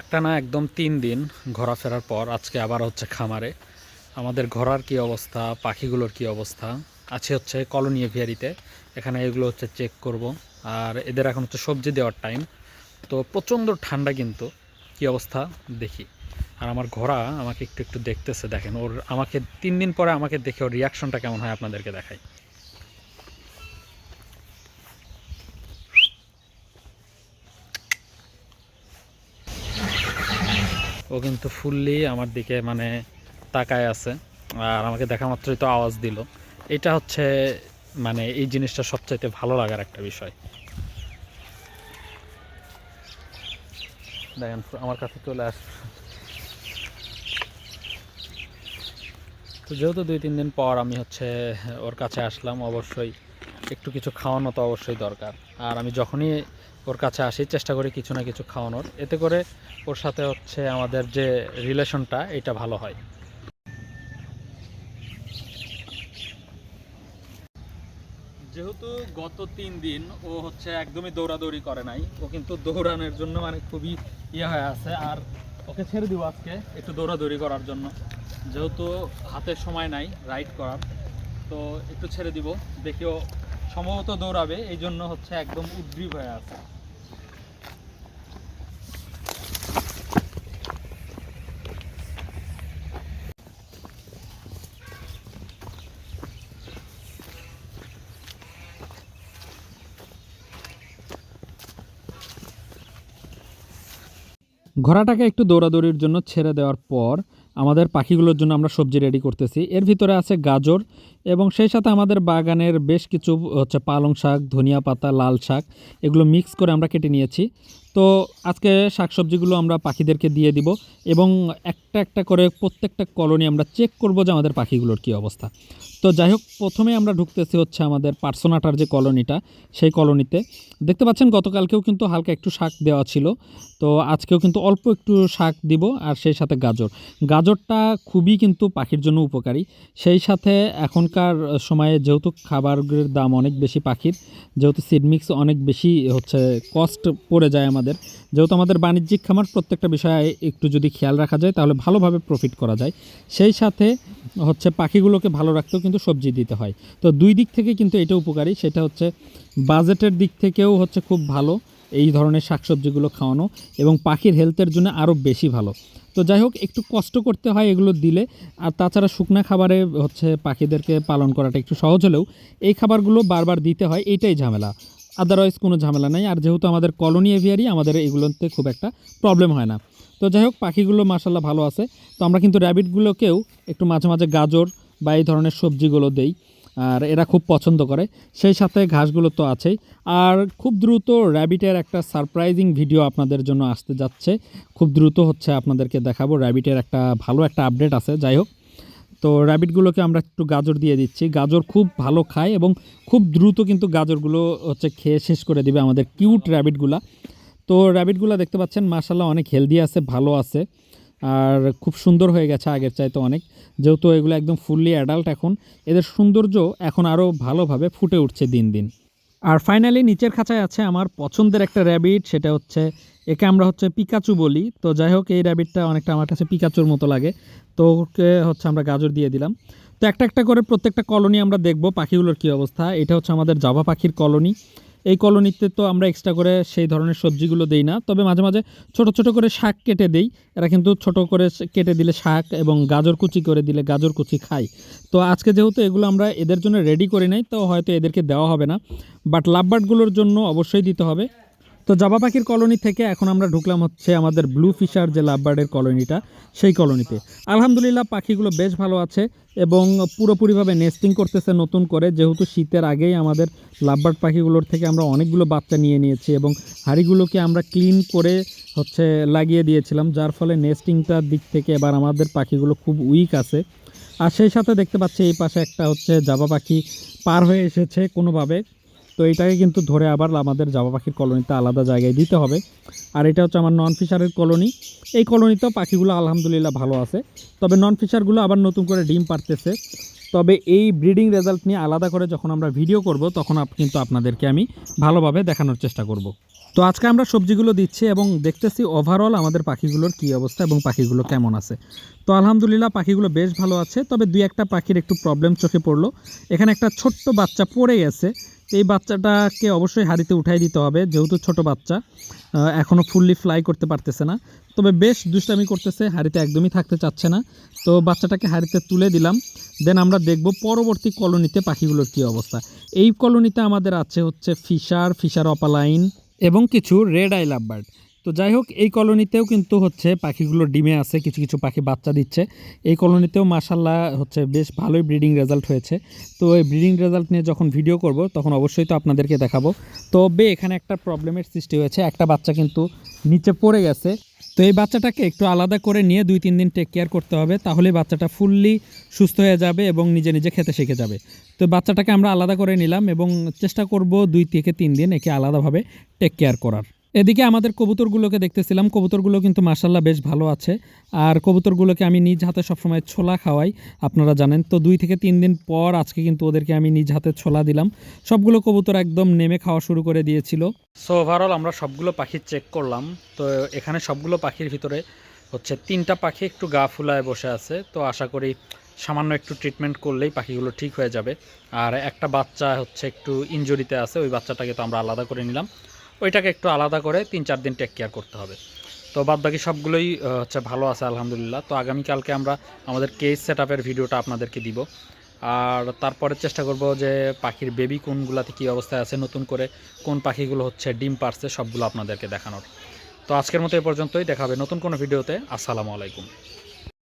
একটা না একদম তিন দিন ঘোরাফেরার পর আজকে আবার হচ্ছে খামারে। আমাদের ঘোরার কি অবস্থা, পাখিগুলোর কি অবস্থা, আছে হচ্ছে কলোনি এভিয়ারিতে। এখানে এগুলো হচ্ছে চেক করব। আর এদের এখন হচ্ছে সবজি দেওয়ার টাইম তো প্রচণ্ড ঠান্ডা কিন্তু। কি অবস্থা? দেখি। আর আমার ঘোড়া আমাকে একটু একটু দেখতেছে, দেখেন। ওর আমাকে তিন দিন পরে আমাকে দেখে ওর রিয়াকশনটা কেমন হয় আপনাদেরকে দেখাই। ও কিন্তু ফুললি আমার দিকে মানে তাকায় আছে আর আমাকে দেখা মাত্রই তো আওয়াজ দিল। এটা হচ্ছে মানে এই জিনিসটা সবচাইতে ভালো লাগার একটা বিষয়। দেখেন, আমার কাছে চলে আস তো যেহেতু দুই তিন দিন পর আমি হচ্ছে ওর কাছে আসলাম, অবশ্যই একটু কিছু খাওয়ানো তো অবশ্যই দরকার। আর আমি যখনই ওর কাছে আসি, চেষ্টা করি কিছু না কিছু খাওয়ানোর। এতে করে ওর সাথে হচ্ছে আমাদের যে রিলেশনটা, এটা ভালো হয়। যেহেতু গত তিন দিন ও হচ্ছে একদমই দৌড়াদৌড়ি করে নাই, ও কিন্তু দৌড়ানোর জন্য মানে খুবই ইয়ে হয়ে আছে। আর ওকে ছেড়ে দিব আজকে একটু দৌড়াদৌড়ি করার জন্য। যেহেতু হাতে সময় নাই রাইড করার, তো একটু ছেড়ে দিব, দেখি ও সম্ভবত দৌড়াবে এই জন্য হচ্ছে একদম উদ্গ্রীব হয়ে আছে। ঘোড়াটাকে একটু দৌড়াদৌড়ির জন্য ছেড়ে দেওয়ার পর আমাদের পাখিগুলোর জন্য আমরা সবজি রেডি করতেছি। এর ভিতরে আছে গাজর এবং সেই সাথে আমাদের বাগানের বেশ কিছু, হচ্ছে পালং শাক, ধনিয়া পাতা, লাল শাক, এগুলো মিক্স করে আমরা কেটে নিয়েছি। তো আজকে শাকসবজিগুলো আমরা পাখিদেরকে দিয়ে দিব এবং একটা একটা করে প্রত্যেকটা কলোনি আমরা চেক করব যে আমাদের পাখিগুলোর কী অবস্থা। তো যাই হোক, প্রথমে আমরা ঢুকতেছি হচ্ছে আমাদের পার্সোনাটার যে কলোনিটা, সেই কলোনিতে। দেখতে পাচ্ছেন, গতকালকেও কিন্তু হালকা একটু শাক দেওয়া ছিল। তো আজকেও কিন্তু অল্প একটু শাক দিব আর সেই সাথে গাজর। গাজরটা খুবই কিন্তু পাখির জন্য উপকারী। সেই সাথে এখনকার সময়ে যেহেতু খাবারের দাম অনেক বেশি পাখির, যেহেতু সিডমিক্স অনেক বেশি হচ্ছে কস্ট পড়ে যায় আমাদের, যেহেতু আমাদের বাণিজ্যিক খামার প্রত্যেকটা বিষয়ে একটু যদি খেয়াল রাখা যায়, তাহলে ভালোভাবে প্রফিট করা যায়। সেই সাথে হচ্ছে পাখিগুলোকে ভালো রাখতেও কিন্তু সবজি দিতে হয়। তো দুই দিক থেকে কিন্তু এটা উপকারী, সেটা হচ্ছে বাজেটের দিক থেকেও হচ্ছে খুব ভালো এই ধরনের শাকসবজিগুলো খাওয়ানো এবং পাখির হেলথের জন্য আরও বেশি ভালো। তো যাই হোক, একটু কষ্ট করতে হয় এগুলো দিলে। আর তাছাড়া শুকনা খাবারে হচ্ছে পাখিদেরকে পালন করাটা একটু সহজ হলেও এই খাবারগুলো বারবার দিতে হয়, এইটাই ঝামেলা। আদারওয়াইজ কোনো ঝামেলা নাই। আর যেহেতু আমাদের কলোনি এভিয়ারি আমাদের এগুলোতে খুব একটা প্রবলেম হয় না। তো যাই হোক, পাখিগুলো মাসাল্লাহ ভালো আছে। তো আমরা কিন্তু র্যাবিটগুলোকেও একটু মাঝে মাঝে গাজর বা এই ধরনের সবজিগুলো দেই। আর এরা খুব পছন্দ করে। সেই সাথে ঘাসগুলো তো আছেই। আর খুব দ্রুত র্যাবিটের একটা সারপ্রাইজিং ভিডিও আপনাদের জন্য আসতে যাচ্ছে। খুব দ্রুত হচ্ছে আপনাদেরকে দেখাবো। র্যাবিটের একটা ভালো একটা আপডেট আছে, যাই হোক। তো র্যাবিটগুলোকে আমরা একটু গাজর দিয়ে দিচ্ছি। গাজর খুব ভালো খায় এবং খুব দ্রুত কিন্তু গাজরগুলো হচ্ছে খেয়ে শেষ করে দিবে আমাদের কিউট র্যাবিটগুলা। তো র্যাবিটগুলো দেখতে পাচ্ছেন মাসাল্লাহ অনেক হেলদি আছে, ভালো আছে। আর খুব সুন্দর হয়ে গেছে আগের চাইতে অনেক। যেহেতু এগুলো একদম ফুললি অ্যাডাল্ট এখন, এদের সৌন্দর্য এখন আরও ভালোভাবে ফুটে উঠছে দিন দিন। আর ফাইনালি নিচের খাঁচায় আছে আমার পছন্দের একটা র্যাবিট সেটা হচ্ছে, একে আমরা হচ্ছে পিকাচু বলি। তো যাই হোক এই র্যাবিটটা অনেকটা আমার কাছে পিকাচুর মতো লাগে। তো ওকে হচ্ছে আমরা গাজর দিয়ে দিলাম। তো একটা একটা করে প্রত্যেকটা কলোনি আমরা দেখব, পাখিগুলোর কী অবস্থা। এটা হচ্ছে আমাদের জাভা পাখির কলোনি এই কলোনিতে তো আমরা এক্সট্রা করে সেই ধরনের সবজিগুলো দেই না। তবে মাঝে মাঝে ছোট ছোট করে শাক কেটে দেই। এরা কিন্তু ছোট করে কেটে দিলে শাক এবং গাজর কুচি করে দিলে গাজর কুচি খাই তো আজকে যেহেতু এগুলো আমরা এদের জন্য রেডি করে নাই, তো হয়তো এদেরকে দেওয়া হবে না। বাট লাভবার্ডগুলোর জন্য অবশ্যই দিতে হবে। তো জাবা পাখির কলোনি থেকে এখন আমরা ঢুকলাম হচ্ছে আমাদের ব্লু ফিশার যে লাভবার্ডের কলোনিটা, সেই কলোনিতে। আলহামদুলিল্লাহ, পাখিগুলো বেশ ভালো আছে এবং পুরোপুরিভাবে নেস্টিং করতেছে নতুন করে। যেহেতু শীতের আগেই আমাদের লাভবার্ড পাখিগুলোর থেকে আমরা অনেকগুলো বাচ্চা নিয়ে নিয়েছি এবং হাঁড়িগুলোকে আমরা ক্লিন করে হচ্ছে লাগিয়ে দিয়েছিলাম, যার ফলে নেস্টিংটার দিক থেকে এবার আমাদের পাখিগুলো খুব উইক আছে। আর সেই সাথে দেখতে পাচ্ছি এই পাশে একটা হচ্ছে জাবা পাখি পার হয়ে এসেছে কোনোভাবে। এটাকে কিন্তু ধরে আবার আমাদের জাবা পাখির কলোনিতে আলাদা জায়গায় দিতে হবে। আর এটা হচ্ছে আমার নন ফিশারের কলোনি। এই কলোনিতেও পাখিগুলো আলহামদুলিল্লাহ ভালো আছে। তবে নন ফিশারগুলো আবার নতুন করে ডিম পারতেছে তবে এই ব্রিডিং রেজাল্ট নিয়ে আলাদা করে যখন আমরা ভিডিও করব, তখন কিন্তু আপনাদেরকে আমি ভালোভাবে দেখানোর চেষ্টা করব। তো আজকে আমরা সবজিগুলো দিচ্ছি এবং দেখতেছি ওভারঅল আমাদের পাখিগুলোর কী অবস্থা এবং পাখিগুলো কেমন আছে। তো আলহামদুলিল্লাহ পাখিগুলো বেশ ভালো আছে। তবে দুই একটা পাখির একটু প্রবলেম চোখে পড়ল। এখানে একটা ছোট্ট বাচ্চা পড়ে গেছে। তো এই বাচ্চাটাকে অবশ্যই হাড়িতে উঠাই দিতে হবে, যেহেতু ছোট বাচ্চা এখনও ফুললি ফ্লাই করতে পারতেছে না। তবে বেশ দুষ্টামি করতেছে, হাড়িতে একদমই থাকতে চাচ্ছে না। তো বাচ্চাটাকে হাড়িতে তুলে দিলাম, দেন আমরা দেখব পরবর্তী কলোনিতে পাখিগুলোর কী অবস্থা। এই কলোনিতে আমাদের আছে হচ্ছে ফিশার ফিশার অপালাইন এবং কিছু রেড আই লাভ বার্ড তো যাই হোক এই কলোনিতেও কিন্তু হচ্ছে পাখিগুলো ডিমে আছে, কিছু কিছু পাখি বাচ্চা দিচ্ছে। এই কলোনিতেও মাসাল্লাহ হচ্ছে বেশ ভালোই ব্রিডিং রেজাল্ট হয়েছে। তো এই ব্রিডিং রেজাল্ট নিয়ে যখন ভিডিও করব, তখন অবশ্যই তো আপনাদেরকে দেখাবো। তবে এখানে একটা প্রবলেমের সৃষ্টি হয়েছে, একটা বাচ্চা কিন্তু নিচে পড়ে গেছে। তো এই বাচ্চাটাকে একটু আলাদা করে নিয়ে দুই তিন দিন টেক কেয়ার করতে হবে, তাহলে বাচ্চাটা ফুললি সুস্থ হয়ে যাবে এবং নিজে নিজে খেতে শিখে যাবে। তো বাচ্চাটাকে আমরা আলাদা করে নিলাম এবং চেষ্টা করব দুই থেকে তিন দিন একে আলাদাভাবে টেক কেয়ার করার। এদিকে আমাদের কবুতরগুলোকে দেখতেছিলাম। কবুতরগুলো কিন্তু মাসাল্লাহ বেশ ভালো আছে। আর কবুতরগুলোকে আমি নিজ হাতে সবসময় ছোলা খাওয়াই, আপনারা জানেন। তো দুই থেকে তিন দিন পর আজকে কিন্তু ওদেরকে আমি নিজ হাতে ছোলা দিলাম। সবগুলো কবুতর একদম নেমে খাওয়া শুরু করে দিয়েছিল। সো ওভারঅল আমরা সবগুলো পাখি চেক করলাম। তো এখানে সবগুলো পাখির ভিতরে হচ্ছে তিনটা পাখি একটু গা ফুলায় বসে আছে। তো আশা করি সামান্য একটু ট্রিটমেন্ট করলেই পাখিগুলো ঠিক হয়ে যাবে। আর একটা বাচ্চা হচ্ছে একটু ইনজুরিতে আছে, ওই বাচ্চাটাকে তো আমরা আলাদা করে নিলাম। ওইটাকে একটু আলাদা করে তিন চার দিন টেক কেয়ার করতে হবে। তো বাদ বাকি সবগুলোই হচ্ছে ভালো আছে, আলহামদুলিল্লাহ। তো আগামীকালকে আমরা আমাদের কেস সেট ভিডিওটা আপনাদেরকে দিব। আর তারপরে চেষ্টা করব যে পাখির বেবি কোনগুলাতে কী অবস্থায় আছে, নতুন করে কোন পাখিগুলো হচ্ছে ডিম পারছে, সবগুলো আপনাদেরকে দেখানোর। তো আজকের মতো এ পর্যন্তই দেখাবে নতুন কোনো ভিডিওতে। আসসালামু আলাইকুম।